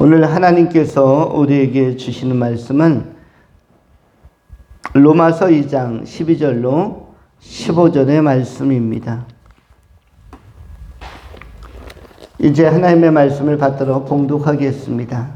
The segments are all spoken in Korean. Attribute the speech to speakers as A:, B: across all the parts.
A: 오늘 하나님께서 우리에게 주시는 말씀은 로마서 2장 12절로 15절의 말씀입니다. 이제 하나님의 말씀을 받들어 봉독하겠습니다.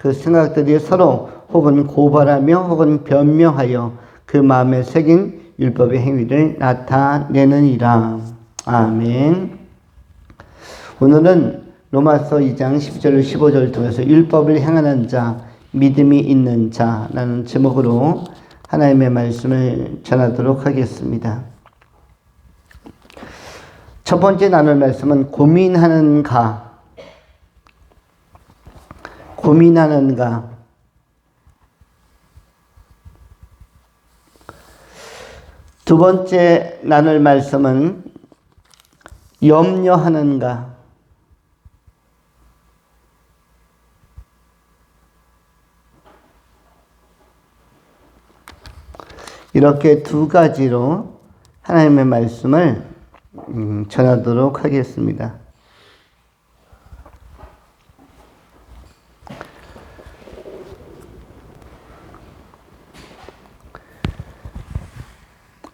A: 그 생각들이 서로 혹은 고발하며 혹은 변명하여 그 마음에 새긴 율법의 행위를 나타내느니라. 아멘. 오늘은 로마서 2장 10절 15절 통해서 율법을 행하는 자, 믿음이 있는 자라는 제목으로 하나님의 말씀을 전하도록 하겠습니다. 첫 번째 나눌 말씀은 고민하는가 고민하는가? 두 번째 나눌 말씀은 염려하는가? 이렇게 두 가지로 하나님의 말씀을 음, 전하도록 하겠습니다.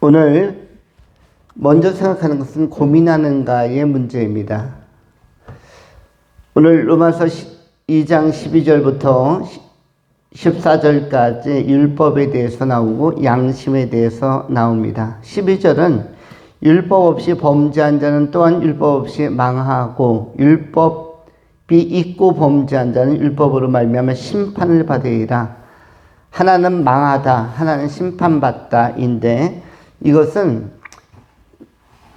A: 오늘 먼저 생각하는 것은 고민하는가의 문제입니다. 오늘 로마서 2장 12절부터 14절까지 율법에 대해서 나오고 양심에 대해서 나옵니다. 12절은 율법 없이 범죄한 자는 또한 율법 없이 망하고 율법이 있고 범죄한 자는 율법으로 말미암아 심판을 받으리라. 하나는 망하다, 하나는 심판받다인데 이것은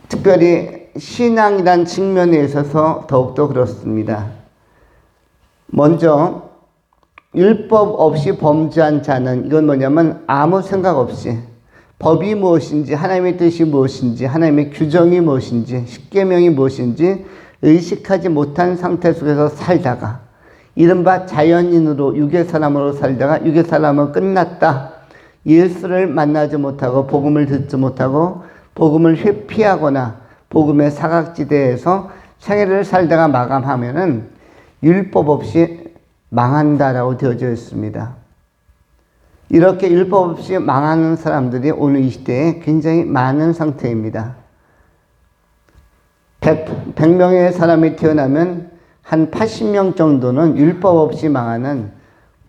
A: 특별히 신앙이란 측면에 있어서 더욱더 그렇습니다. 먼저 율법 없이 범죄한 자는 이건 뭐냐면 아무 생각 없이 법이 무엇인지 하나님의 뜻이 무엇인지 하나님의 규정이 무엇인지 십계명이 무엇인지 의식하지 못한 상태 속에서 살다가 이른바 자연인으로 육의 사람으로 살다가 육의 사람은 끝났다. 예수를 만나지 못하고 복음을 듣지 못하고 복음을 회피하거나 복음의 사각지대에서 생애를 살다가 마감하면은 율법 없이 망한다라고 되어져 있습니다. 이렇게 율법 없이 망하는 사람들이 오늘 이 시대에 굉장히 많은 상태입니다. 100, 100명의 사람이 태어나면 한 80명 정도는 율법 없이 망하는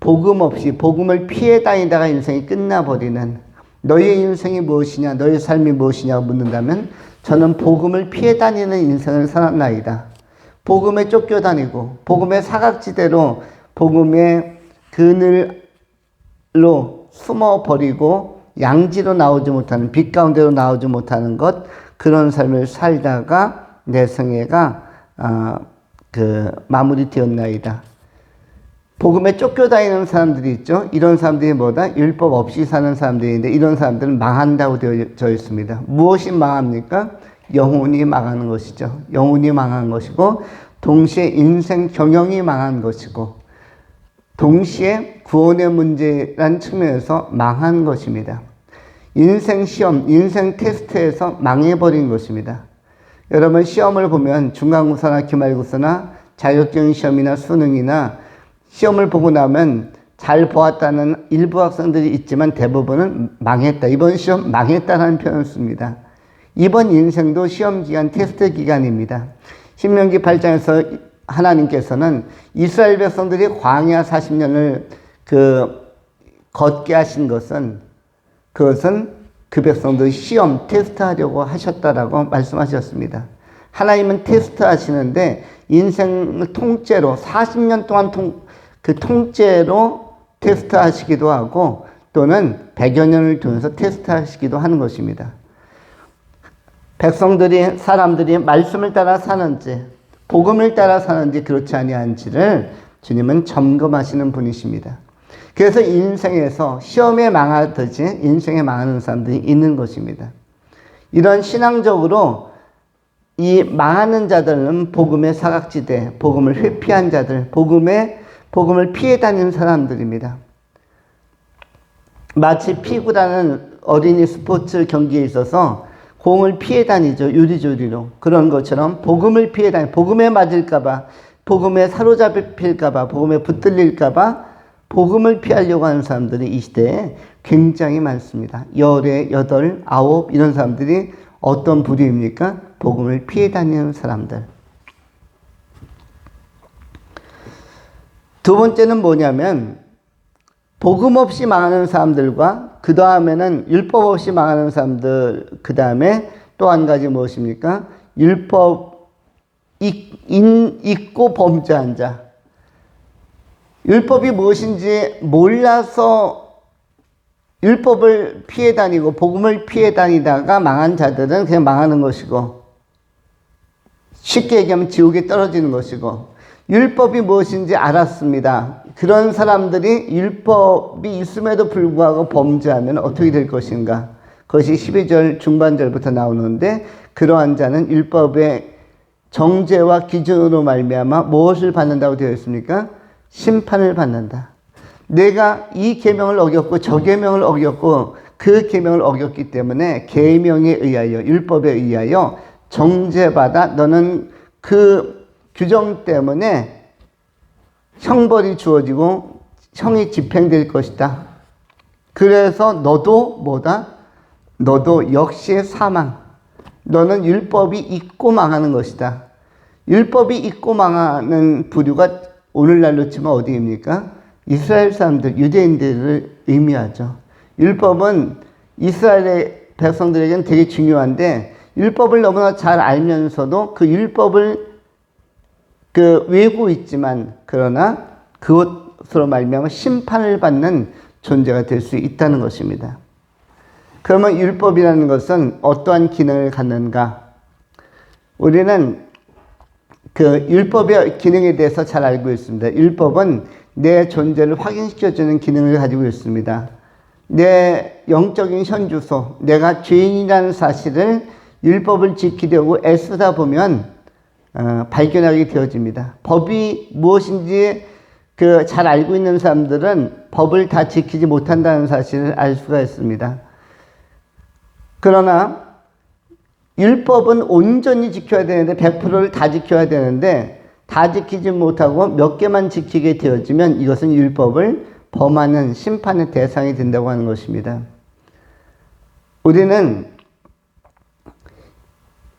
A: 복음 없이 복음을 피해 다니다가 인생이 끝나버리는 너의 인생이 무엇이냐 너의 삶이 무엇이냐고 묻는다면 저는 복음을 피해 다니는 인생을 살았나이다. 복음에 쫓겨 다니고 복음의 사각지대로 복음의 그늘로 숨어 버리고 양지로 나오지 못하는 빛 가운데로 나오지 못하는 것 그런 삶을 살다가 내 생애가 어, 그 마무리되었나이다. 복음에 쫓겨다니는 사람들이 있죠. 이런 사람들이 뭐다? 율법 없이 사는 사람들인데 이런 사람들은 망한다고 되어 있습니다. 무엇이 망합니까? 영혼이 망하는 것이죠. 영혼이 망한 것이고 동시에 인생 경영이 망한 것이고 동시에 구원의 문제란 측면에서 망한 것입니다. 인생 시험, 인생 테스트에서 망해버린 것입니다. 여러분 시험을 보면 중간고사나 기말고사나 자격증 시험이나 수능이나 시험을 보고 나면 잘 보았다는 일부 학생들이 있지만 대부분은 망했다. 이번 시험 망했다는 표현을 씁니다. 이번 인생도 시험 기간, 테스트 기간입니다. 신명기 8장에서 하나님께서는 이스라엘 백성들이 광야 40년을 그 걷게 하신 것은 그것은 그 백성들 시험 테스트 하려고 하셨다라고 말씀하셨습니다. 하나님은 테스트 하시는데 인생을 통째로 40년 동안 통, 그 통째로 테스트 하시기도 하고 또는 100여 년을 통해서 테스트 하시기도 하는 것입니다. 백성들이 사람들이 말씀을 따라 사는지 복음을 따라 사는지 그렇지 아니한지를 주님은 점검하시는 분이십니다. 그래서 인생에서 시험에 망하듯이 인생에 망하는 사람들이 있는 것입니다. 이런 신앙적으로 이 망하는 자들은 복음의 사각지대, 복음을 회피한 자들, 복음의 복음을 피해 다니는 사람들입니다. 마치 피구라는 어린이 스포츠 경기에 있어서 공을 피해 다니죠. 유리조리로. 그런 것처럼 복음을 피해 다니, 복음에 맞을까봐, 복음에 사로잡힐까봐, 복음에 붙들릴까봐, 복음을 피하려고 하는 사람들이 이 시대에 굉장히 많습니다. 열에 여덟, 아홉 이런 사람들이 어떤 부류입니까? 복음을 피해 다니는 사람들. 두 번째는 뭐냐면 복음 없이 망하는 사람들과 그 다음에는 율법 없이 망하는 사람들 그 다음에 또 한 가지 무엇입니까? 율법 있고 범죄한 자. 율법이 무엇인지 몰라서 율법을 피해 다니고 복음을 피해 다니다가 망한 자들은 그냥 망하는 것이고 쉽게 얘기하면 지옥에 떨어지는 것이고 율법이 무엇인지 알았습니다. 그런 사람들이 율법이 있음에도 불구하고 범죄하면 어떻게 될 것인가? 그것이 12절 중반절부터 나오는데 그러한 자는 율법의 정죄와 기준으로 말미암아 무엇을 받는다고 되어 있습니까? 심판을 받는다. 내가 이 계명을 어겼고 저 계명을 어겼고 그 계명을 어겼기 때문에 계명에 의하여 율법에 의하여 정죄받아 너는 그 규정 때문에 형벌이 주어지고 형이 집행될 것이다. 그래서 너도 뭐다? 너도 역시 사망. 너는 율법이 있고 망하는 것이다. 율법이 있고 망하는 부류가 오늘날로 치면 어디입니까? 이스라엘 사람들, 유대인들을 의미하죠. 율법은 이스라엘의 백성들에게는 되게 중요한데 율법을 너무나 잘 알면서도 그 율법을 그 외고 있지만 그러나 그것으로 말미암아 심판을 받는 존재가 될 수 있다는 것입니다. 그러면 율법이라는 것은 어떠한 기능을 갖는가? 우리는 그 율법의 기능에 대해서 잘 알고 있습니다. 율법은 내 존재를 확인시켜주는 기능을 가지고 있습니다. 내 영적인 현주소, 내가 죄인이라는 사실을 율법을 지키려고 애쓰다 보면 어, 발견하게 되어집니다. 법이 무엇인지 그 잘 알고 있는 사람들은 법을 다 지키지 못한다는 사실을 알 수가 있습니다. 그러나 율법은 온전히 지켜야 되는데 100%를 다 지켜야 되는데 다 지키지 못하고 몇 개만 지키게 되어지면 이것은 율법을 범하는 심판의 대상이 된다고 하는 것입니다. 우리는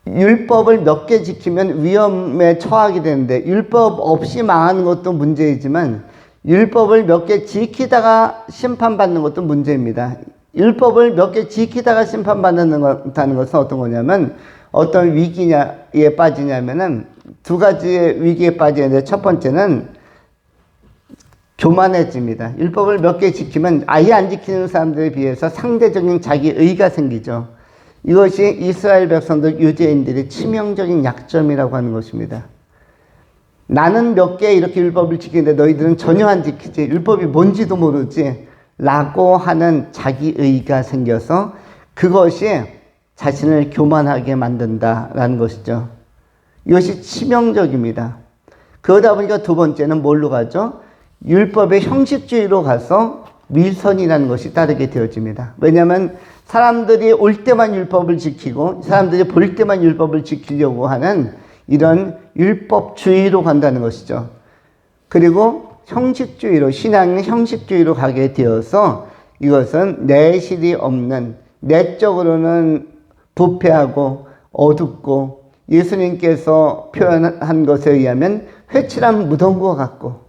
A: 율법을 몇 개 지키면 위험에 처하게 되는데 율법 없이 망하는 것도 문제이지만 율법을 몇 개 지키다가 심판받는 것도 문제입니다. 율법을 몇 개 지키다가 심판받는다는 것은 어떤 거냐면 어떤 위기에 빠지냐면은 두 가지의 위기에 빠지는데 첫 번째는 교만해집니다. 율법을 몇 개 지키면 아예 안 지키는 사람들에 비해서 상대적인 자기 의가 생기죠. 이것이 이스라엘 백성들 유대인들의 치명적인 약점이라고 하는 것입니다. 나는 몇 개 이렇게 율법을 지키는데 너희들은 전혀 안 지키지. 율법이 뭔지도 모르지. 라고 하는 자기의가 생겨서 그것이 자신을 교만하게 만든다라는 것이죠. 이것이 치명적입니다. 그러다 보니까 두 번째는 뭘로 가죠? 율법의 형식주의로 가서 밀선이라는 것이 따르게 되어집니다. 왜냐하면 사람들이 올 때만 율법을 지키고 사람들이 볼 때만 율법을 지키려고 하는 이런 율법주의로 간다는 것이죠. 그리고 형식주의로 신앙의 형식주의로 가게 되어서 이것은 내실이 없는 내적으로는 부패하고 어둡고 예수님께서 표현한 것에 의하면 회칠한 무덤과 같고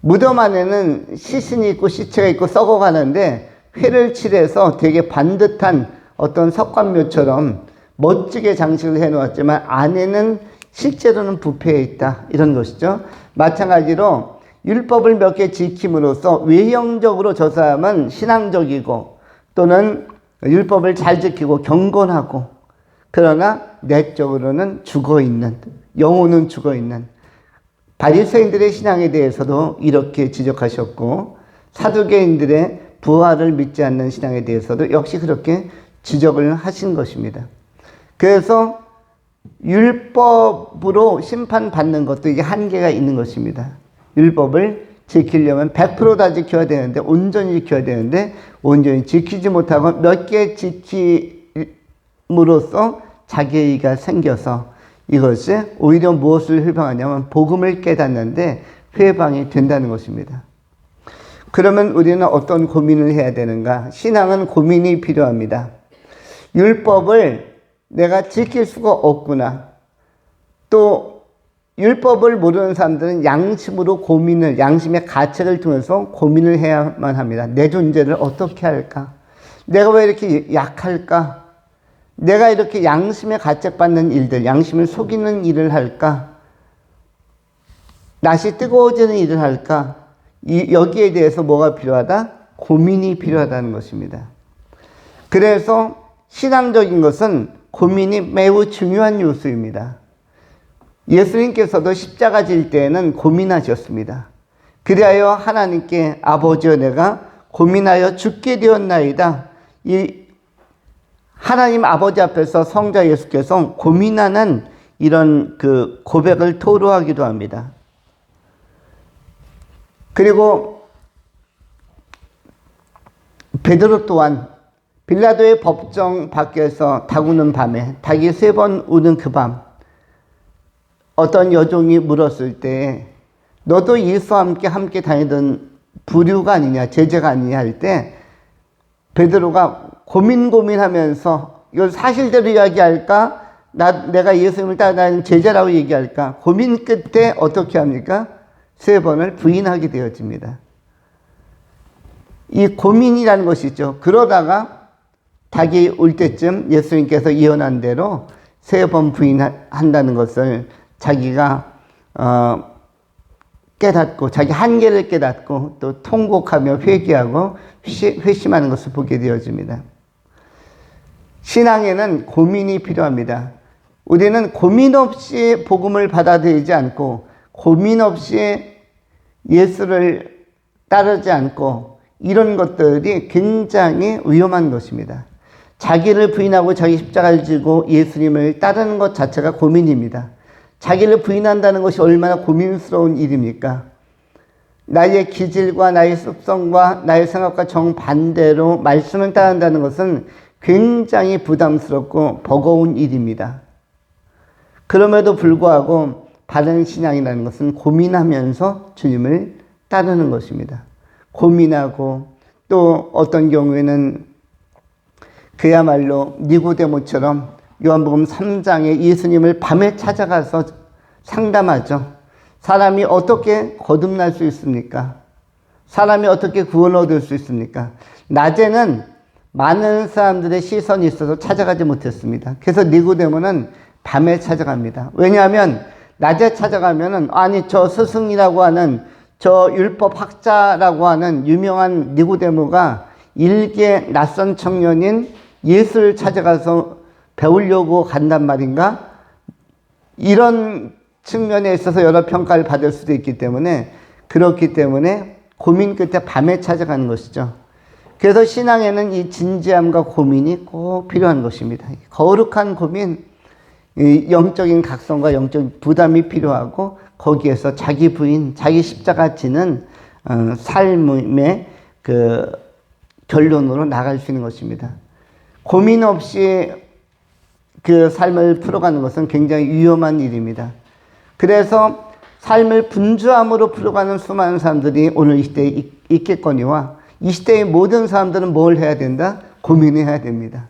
A: 무덤 안에는 시신이 있고 시체가 있고 썩어가는데 회를 칠해서 되게 반듯한 어떤 석관묘처럼 멋지게 장식을 해 놓았지만 안에는 실제로는 부패해 있다. 이런 것이죠. 마찬가지로 율법을 몇 개 지킴으로써 외형적으로 저 사람은 신앙적이고 또는 율법을 잘 지키고 경건하고 그러나 내적으로는 죽어 있는, 영혼은 죽어 있는 바리새인들의 신앙에 대해서도 이렇게 지적하셨고 사두개인들의 부활을 믿지 않는 신앙에 대해서도 역시 그렇게 지적을 하신 것입니다. 그래서 율법으로 심판받는 것도 이게 한계가 있는 것입니다. 율법을 지키려면 100%다 지켜야 되는데, 온전히 지켜야 되는데, 온전히 지키지 못하고 몇 개 지킴으로써 자기의가 생겨서 이것이 오히려 무엇을 회방하냐면 복음을 깨닫는데 회방이 된다는 것입니다. 그러면 우리는 어떤 고민을 해야 되는가? 신앙은 고민이 필요합니다. 율법을 내가 지킬 수가 없구나. 또 율법을 모르는 사람들은 양심으로 고민을, 양심의 가책을 통해서 고민을 해야만 합니다. 내 존재를 어떻게 할까? 내가 왜 이렇게 약할까? 내가 이렇게 양심에 가책받는 일들, 양심을 속이는 일을 할까? 낯이 뜨거워지는 일을 할까? 이, 여기에 대해서 뭐가 필요하다? 고민이 필요하다는 것입니다. 그래서 신앙적인 것은 고민이 매우 중요한 요소입니다. 예수님께서도 십자가 질 때에는 고민하셨습니다. 그리하여 하나님께 아버지여 내가 고민하여 죽게 되었나이다. 이 하나님 아버지 앞에서 성자 예수께서 고민하는 이런 그 고백을 토로하기도 합니다. 그리고 베드로 또한 빌라도의 법정 밖에서 닭 우는 밤에 닭이 세 번 우는 그 밤 어떤 여종이 물었을 때 너도 예수와 함께 함께 다니던 부류가 아니냐 제자가 아니냐 할 때 베드로가 고민 고민하면서 이걸 사실대로 이야기할까 나 내가 예수님을 따라다니는 제자라고 얘기할까 고민 끝에 어떻게 합니까 세 번을 부인하게 되어집니다. 이 고민이라는 것이죠. 그러다가 닭이 올 때쯤 예수님께서 예언한 대로 세 번 부인한다는 것을 자기가 어, 깨닫고 자기 한계를 깨닫고 또 통곡하며 회개하고 회심하는 것을 보게 되어집니다. 신앙에는 고민이 필요합니다. 우리는 고민 없이 복음을 받아들이지 않고 고민 없이 예수를 따르지 않고 이런 것들이 굉장히 위험한 것입니다. 자기를 부인하고 자기 십자가를 지고 예수님을 따르는 것 자체가 고민입니다. 자기를 부인한다는 것이 얼마나 고민스러운 일입니까? 나의 기질과 나의 습성과 나의 생각과 정반대로 말씀을 따른다는 것은 굉장히 부담스럽고 버거운 일입니다. 그럼에도 불구하고 바른 신앙이라는 것은 고민하면서 주님을 따르는 것입니다. 고민하고 또 어떤 경우에는 그야말로 니고데모처럼 요한복음 3장에 예수님을 밤에 찾아가서 상담하죠. 사람이 어떻게 거듭날 수 있습니까? 사람이 어떻게 구원 얻을 수 있습니까? 낮에는 많은 사람들의 시선이 있어서 찾아가지 못했습니다. 그래서 니고데모는 밤에 찾아갑니다. 왜냐하면 낮에 찾아가면은 아니 저 스승이라고 하는 저 율법 학자라고 하는 유명한 니고데모가 일개 낯선 청년인 예수를 찾아가서 배우려고 간단 말인가? 이런 측면에 있어서 여러 평가를 받을 수도 있기 때문에 그렇기 때문에 고민 끝에 밤에 찾아가는 것이죠. 그래서 신앙에는 이 진지함과 고민이 꼭 필요한 것입니다. 거룩한 고민, 영적인 각성과 영적인 부담이 필요하고 거기에서 자기 부인, 자기 십자가 지는 어, 삶의 그 결론으로 나갈 수 있는 것입니다. 고민 없이 그 삶을 풀어가는 것은 굉장히 위험한 일입니다. 그래서 삶을 분주함으로 풀어가는 수많은 사람들이 오늘 이 시대에 있겠거니와 이 시대의 모든 사람들은 뭘 해야 된다? 고민해야 됩니다.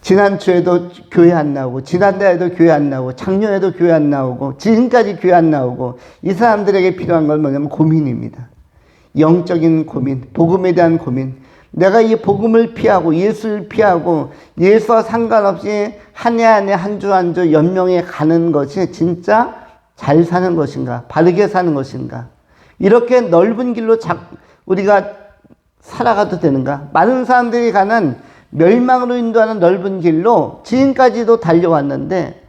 A: 지난주에도 교회 안 나오고, 지난달에도 교회 안 나오고, 작년에도 교회 안 나오고, 지금까지 교회 안 나오고, 이 사람들에게 필요한 건 뭐냐면 고민입니다. 영적인 고민, 복음에 대한 고민, 내가 이 복음을 피하고 예수를 피하고 예수와 상관없이 한 해 한 해 한 주 한주 연명해 가는 것이 진짜 잘 사는 것인가? 바르게 사는 것인가? 이렇게 넓은 길로 우리가 살아가도 되는가? 많은 사람들이 가는 멸망으로 인도하는 넓은 길로 지금까지도 달려왔는데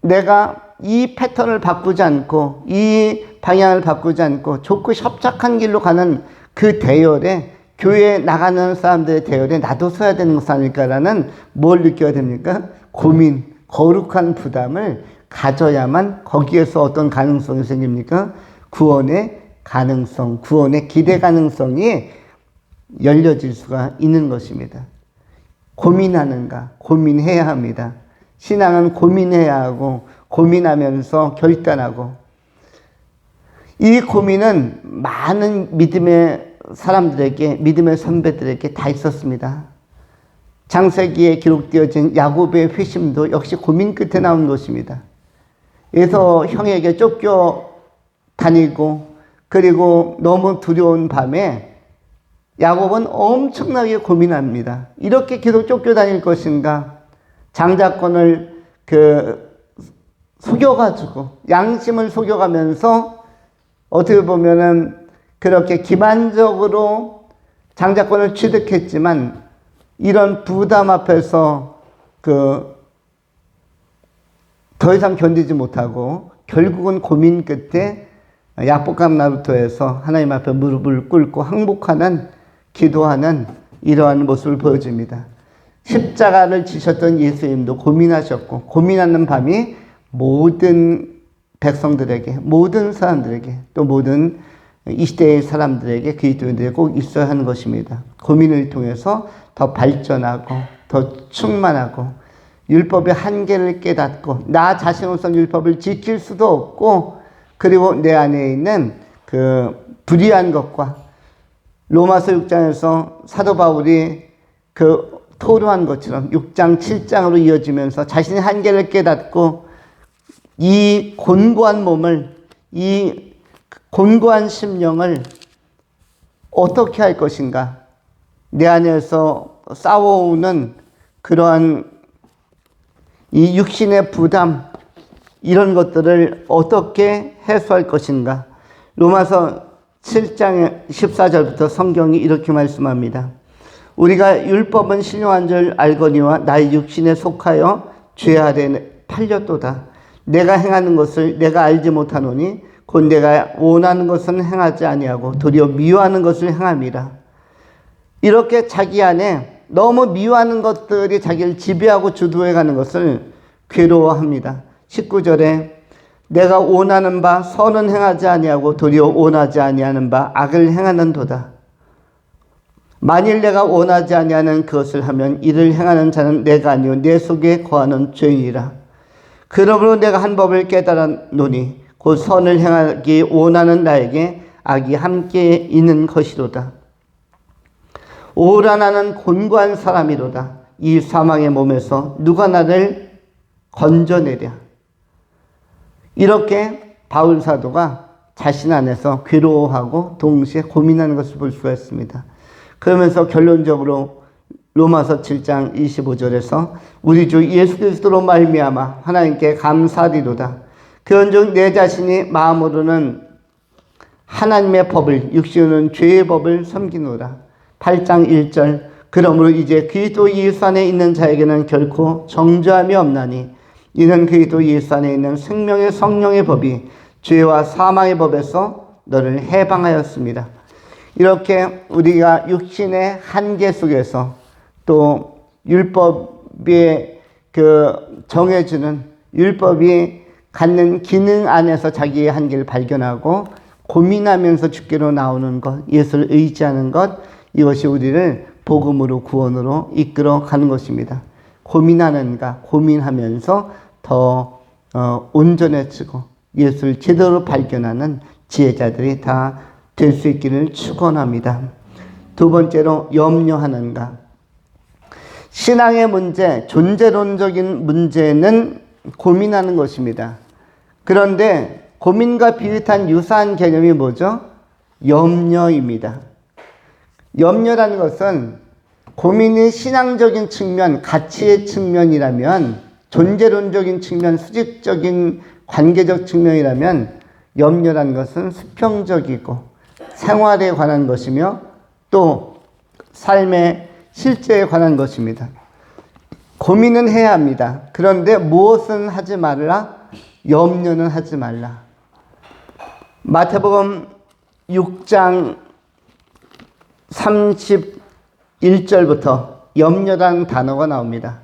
A: 내가 이 패턴을 바꾸지 않고 이 방향을 바꾸지 않고 좋고 협착한 길로 가는 그 대열에 교회에 나가는 사람들의 대열에 나도 서야 되는 것이 아닐까라는 뭘 느껴야 됩니까? 고민, 거룩한 부담을 가져야만 거기에서 어떤 가능성이 생깁니까? 구원의 가능성, 구원의 기대 가능성이 열려질 수가 있는 것입니다. 고민하는가? 고민해야 합니다. 신앙은 고민해야 하고, 고민하면서 결단하고, 이 고민은 많은 믿음의 사람들에게, 믿음의 선배들에게 다 있었습니다. 장세기에 기록되어진 야곱의 회심도 역시 고민 끝에 나온 것입니다. 그래서 형에게 쫓겨 다니고, 그리고 너무 두려운 밤에 야곱은 엄청나게 고민합니다. 이렇게 계속 쫓겨다닐 것인가? 장자권을 그 속여가지고 양심을 속여가면서 어떻게 보면은 그렇게 기만적으로 장자권을 취득했지만 이런 부담 앞에서 그 더 이상 견디지 못하고 결국은 고민 끝에 약복강 나루토에서 하나님 앞에 무릎을 꿇고 항복하는 기도하는 이러한 모습을 보여줍니다. 십자가를 지셨던 예수님도 고민하셨고 고민하는 밤이 모든 백성들에게 모든 사람들에게 또 모든 이 시대의 사람들에게 그리스도인들이 꼭 있어야 하는 것입니다. 고민을 통해서 더 발전하고 더 충만하고 율법의 한계를 깨닫고 나 자신으로서 율법을 지킬 수도 없고 그리고 내 안에 있는 그 불의한 것과 로마서 6장에서 사도 바울이 그 토로한 것처럼 6장, 7장으로 이어지면서 자신의 한계를 깨닫고 이 곤고한 몸을, 이 곤고한 심령을 어떻게 할 것인가? 내 안에서 싸워오는 그러한 이 육신의 부담, 이런 것들을 어떻게 해소할 것인가? 로마서 7장 14절부터 성경이 이렇게 말씀합니다. 우리가 율법은 신령한 줄 알거니와 나의 육신에 속하여 죄 아래 팔렸도다. 내가 행하는 것을 내가 알지 못하노니 곧 내가 원하는 것은 행하지 아니하고 도리어 미워하는 것을 행함이라. 이렇게 자기 안에 너무 미워하는 것들이 자기를 지배하고 주도해 가는 것을 괴로워합니다. 19절에 내가 원하는 바 선은 행하지 아니하고 도리어 원하지 아니하는 바 악을 행하는도다. 만일 내가 원하지 아니하는 그것을 하면 이를 행하는 자는 내가 아니요 내 속에 거하는 죄이라. 그러므로 내가 한 법을 깨달았노니 곧 선을 행하기 원하는 나에게 악이 함께 있는 것이로다. 오라 나는 곤고한 사람이로다. 이 사망의 몸에서 누가 나를 건져내랴. 이렇게 바울 사도가 자신 안에서 괴로워하고 동시에 고민하는 것을 볼 수가 있습니다. 그러면서 결론적으로 로마서 7장 25절에서 우리 주 예수 그리스도로 말미암아 하나님께 감사리로다. 그런즉 내 자신이 마음으로는 하나님의 법을 육신은 죄의 법을 섬기노라. 8장 1절 그러므로 이제 그리스도 예수 안에 있는 자에게는 결코 정죄함이 없나니 이는 그리스도 예수 안에 있는 생명의 성령의 법이 죄와 사망의 법에서 너를 해방하였습니다. 이렇게 우리가 육신의 한계 속에서 또 율법에 그 정해주는 율법이 갖는 기능 안에서 자기의 한계를 발견하고 고민하면서 죽기로 나오는 것, 예수를 의지하는 것, 이것이 우리를 복음으로 구원으로 이끌어 가는 것입니다. 고민하는가, 고민하면서 더 어, 온전해지고 예수를 제대로 발견하는 지혜자들이 다 될 수 있기를 축원합니다. 두 번째로 염려하는가. 신앙의 문제, 존재론적인 문제는 고민하는 것입니다. 그런데 고민과 비슷한 유사한 개념이 뭐죠? 염려입니다. 염려라는 것은 고민이 신앙적인 측면, 가치의 측면이라면 존재론적인 측면, 수직적인 관계적 측면이라면 염려라는 것은 수평적이고 생활에 관한 것이며 또 삶의 실제에 관한 것입니다. 고민은 해야 합니다. 그런데 무엇은 하지 말라? 염려는 하지 말라. 마태복음 6장 31절부터 염려라는 단어가 나옵니다.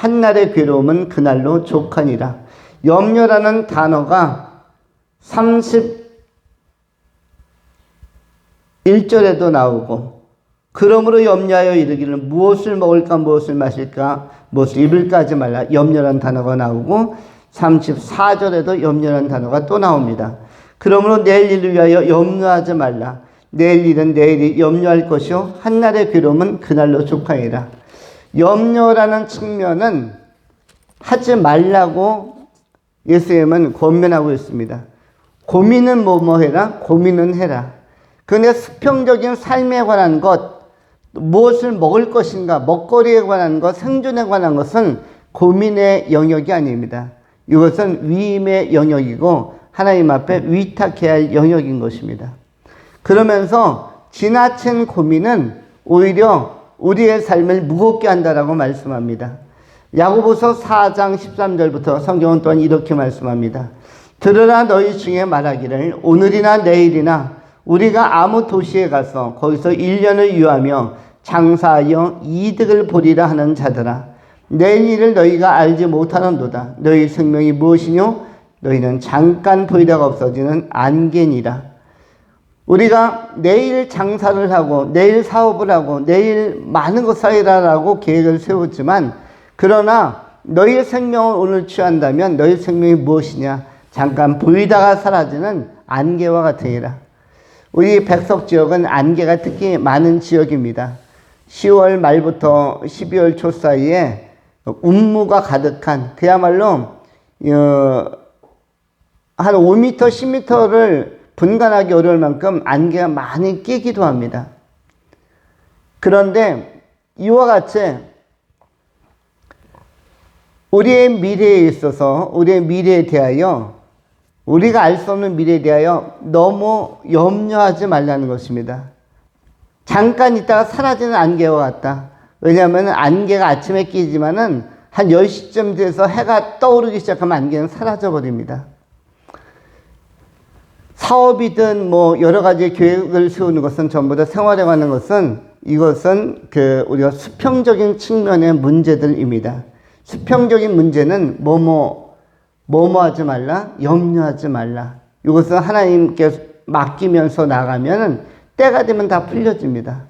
A: 한날의 괴로움은 그날로 족하니라. 염려라는 단어가 31절에도 나오고 그러므로 염려하여 이르기를 무엇을 먹을까 무엇을 마실까 무엇을 입을까 하지 말라. 염려라는 단어가 나오고 34절에도 염려라는 단어가 또 나옵니다. 그러므로 내일 일을 위하여 염려하지 말라. 내일 일은 내일이 염려할 것이요 한날의 괴로움은 그날로 족하니라. 염려라는 측면은 하지 말라고 예수님은 권면하고 있습니다. 고민은 뭐뭐 해라? 고민은 해라. 그런데 수평적인 삶에 관한 것, 무엇을 먹을 것인가, 먹거리에 관한 것, 생존에 관한 것은 고민의 영역이 아닙니다. 이것은 위임의 영역이고 하나님 앞에 위탁해야 할 영역인 것입니다. 그러면서 지나친 고민은 오히려 우리의 삶을 무겁게 한다라고 말씀합니다. 야고보서 4장 13절부터 성경은 또한 이렇게 말씀합니다. 들으라 너희 중에 말하기를 오늘이나 내일이나 우리가 아무 도시에 가서 거기서 1년을 유하며 장사하여 이득을 보리라 하는 자들아 내일 일을 너희가 알지 못하는도다 너희 생명이 무엇이뇨 너희는 잠깐 보이다가 없어지는 안개니라 우리가 내일 장사를 하고 내일 사업을 하고 내일 많은 것을 하라고 계획을 세웠지만 그러나 너희의 생명을 오늘 취한다면 너희 생명이 무엇이냐 잠깐 보이다가 사라지는 안개와 같으니라. 우리 백석 지역은 안개가 특히 많은 지역입니다. 10월 말부터 12월 초 사이에 운무가 가득한 그야말로 어, 한 5m, 10m를 분간하기 어려울 만큼 안개가 많이 끼기도 합니다. 그런데 이와 같이 우리의 미래에 있어서 우리의 미래에 대하여 우리가 알 수 없는 미래에 대하여 너무 염려하지 말라는 것입니다. 잠깐 있다가 사라지는 안개와 같다. 왜냐하면 안개가 아침에 끼지만은 한 10시쯤 돼서 해가 떠오르기 시작하면 안개는 사라져 버립니다. 사업이든 뭐 여러 가지 계획을 세우는 것은 전부 다 생활에 관한 것은 이것은 그 우리가 수평적인 측면의 문제들입니다. 수평적인 문제는 뭐뭐 뭐뭐 하지 말라, 염려하지 말라. 이것은 하나님께 맡기면서 나가면은 때가 되면 다 풀려집니다.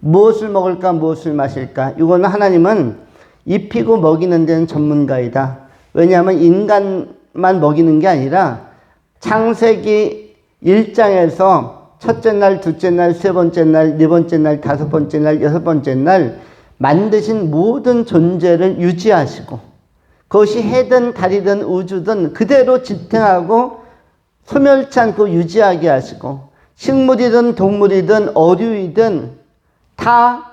A: 무엇을 먹을까, 무엇을 마실까. 이거는 하나님은 입히고 먹이는 데는 전문가이다. 왜냐하면 인간만 먹이는 게 아니라 창세기 1장에서 첫째 날, 둘째 날, 세 번째 날, 네 번째 날, 다섯 번째 날, 여섯 번째 날 만드신 모든 존재를 유지하시고 그것이 해든 달이든 우주든 그대로 지탱하고 소멸치 않고 유지하게 하시고 식물이든 동물이든 어류이든 다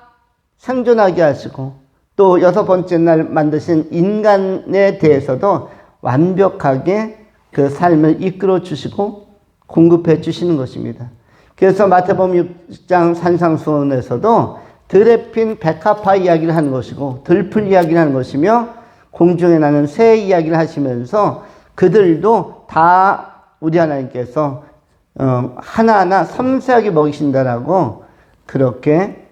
A: 생존하게 하시고 또 여섯 번째 날 만드신 인간에 대해서도 완벽하게 그 삶을 이끌어 주시고 공급해 주시는 것입니다. 그래서 마태복음 6장 산상수원에서도 들에 핀 백합화 이야기를 하는 것이고 들풀 이야기를 하는 것이며 공중에 나는 새 이야기를 하시면서 그들도 다 우리 하나님께서 어, 하나하나 섬세하게 먹이신다라고 그렇게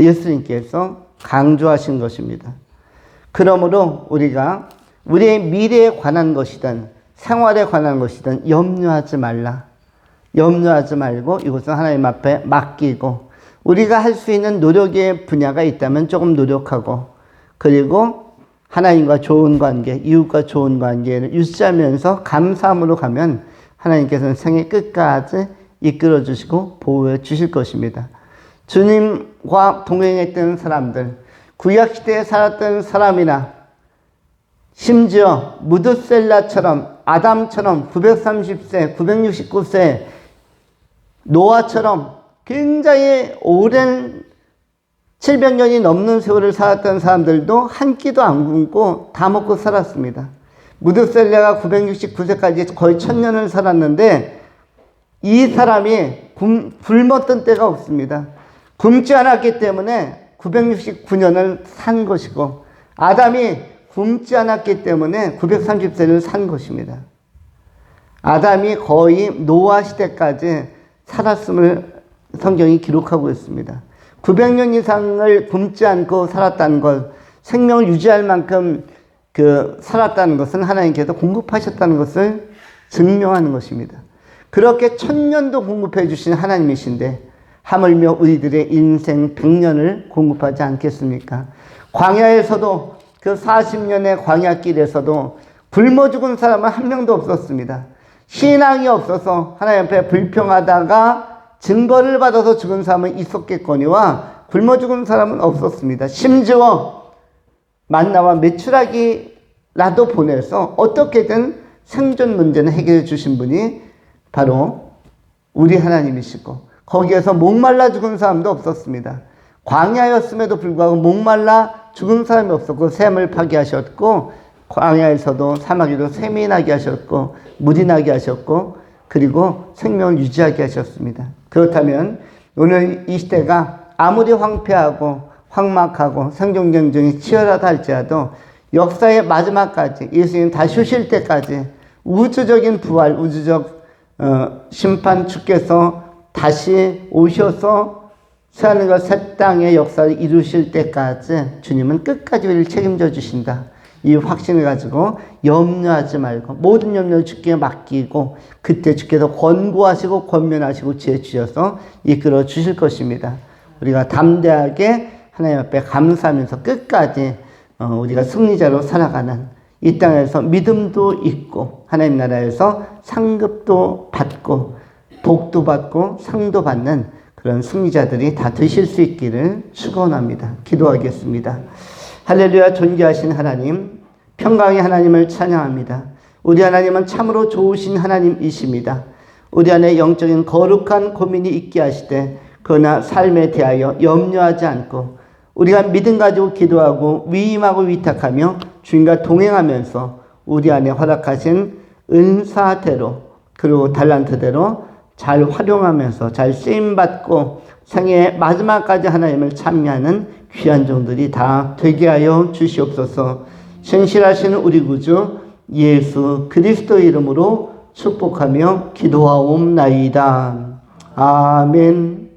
A: 예수님께서 강조하신 것입니다. 그러므로 우리가 우리의 미래에 관한 것이든 생활에 관한 것이든 염려하지 말라. 염려하지 말고 이것은 하나님 앞에 맡기고 우리가 할 수 있는 노력의 분야가 있다면 조금 노력하고 그리고 하나님과 좋은 관계, 이웃과 좋은 관계를 유지하면서 감사함으로 가면 하나님께서는 생애 끝까지 이끌어 주시고 보호해 주실 것입니다. 주님과 동행했던 사람들, 구약시대에 살았던 사람이나 심지어 무드셀라처럼 아담처럼 930세, 969세 노아처럼 굉장히 오랜 700년이 넘는 세월을 살았던 사람들도 한 끼도 안 굶고 다 먹고 살았습니다. 무드셀레가 969세까지 거의 천년을 살았는데 이 사람이 굶, 굶었던 때가 없습니다. 굶지 않았기 때문에 969년을 산 것이고 아담이 굶지 않았기 때문에 930세를 산 것입니다. 아담이 거의 노아 시대까지 살았음을 성경이 기록하고 있습니다. 900년 이상을 굶지 않고 살았다는 것, 생명을 유지할 만큼 그 살았다는 것은 하나님께서 공급하셨다는 것을 증명하는 것입니다. 그렇게 천년도 공급해 주신 하나님이신데 하물며 우리들의 인생 100년을 공급하지 않겠습니까? 광야에서도 그 40년의 광야길에서도 굶어 죽은 사람은 한 명도 없었습니다. 신앙이 없어서 하나님 앞에 불평하다가 증거를 받아서 죽은 사람은 있었겠거니와 굶어 죽은 사람은 없었습니다. 심지어 만나와 매출하기라도 보내서 어떻게든 생존 문제는 해결해 주신 분이 바로 우리 하나님이시고 거기에서 목말라 죽은 사람도 없었습니다. 광야였음에도 불구하고 목말라 죽은 사람이 없었고 샘을 파괴하셨고 광야에서도 사마귀로 샘이 나게 하셨고 물이 나게 하셨고 그리고 생명을 유지하게 하셨습니다. 그렇다면 오늘 이 시대가 아무리 황폐하고 황막하고 생존 경쟁이 치열하다 할지라도 역사의 마지막까지 예수님 다시 오실 때까지 우주적인 부활, 우주적 어, 심판 주께서 다시 오셔서 새 하늘과 새 땅의 역사를 이루실 때까지 주님은 끝까지 우리를 책임져 주신다. 이 확신을 가지고 염려하지 말고 모든 염려를 주께 맡기고 그때 주께서 권고하시고 권면하시고 지혜 주셔서 이끌어 주실 것입니다. 우리가 담대하게 하나님 앞에 감사하면서 끝까지 어, 우리가 승리자로 살아가는 이 땅에서 믿음도 있고 하나님 나라에서 상급도 받고 복도 받고 상도 받는 그런 승리자들이 다 되실 수 있기를 축원합니다. 기도하겠습니다. 할렐루야 존귀하신 하나님, 평강의 하나님을 찬양합니다. 우리 하나님은 참으로 좋으신 하나님이십니다. 우리 안에 영적인 거룩한 고민이 있게 하시되 그러나 삶에 대하여 염려하지 않고 우리가 믿음 가지고 기도하고 위임하고 위탁하며 주님과 동행하면서 우리 안에 허락하신 은사대로 그리고 달란트대로 잘 활용하면서 잘 쓰임받고 생의 마지막까지 하나님을 찬미하는 귀한 종들이 다 되게 하여 주시옵소서 신실하신 우리 구주 예수 그리스도 이름으로 축복하며 기도하옵나이다. 아멘.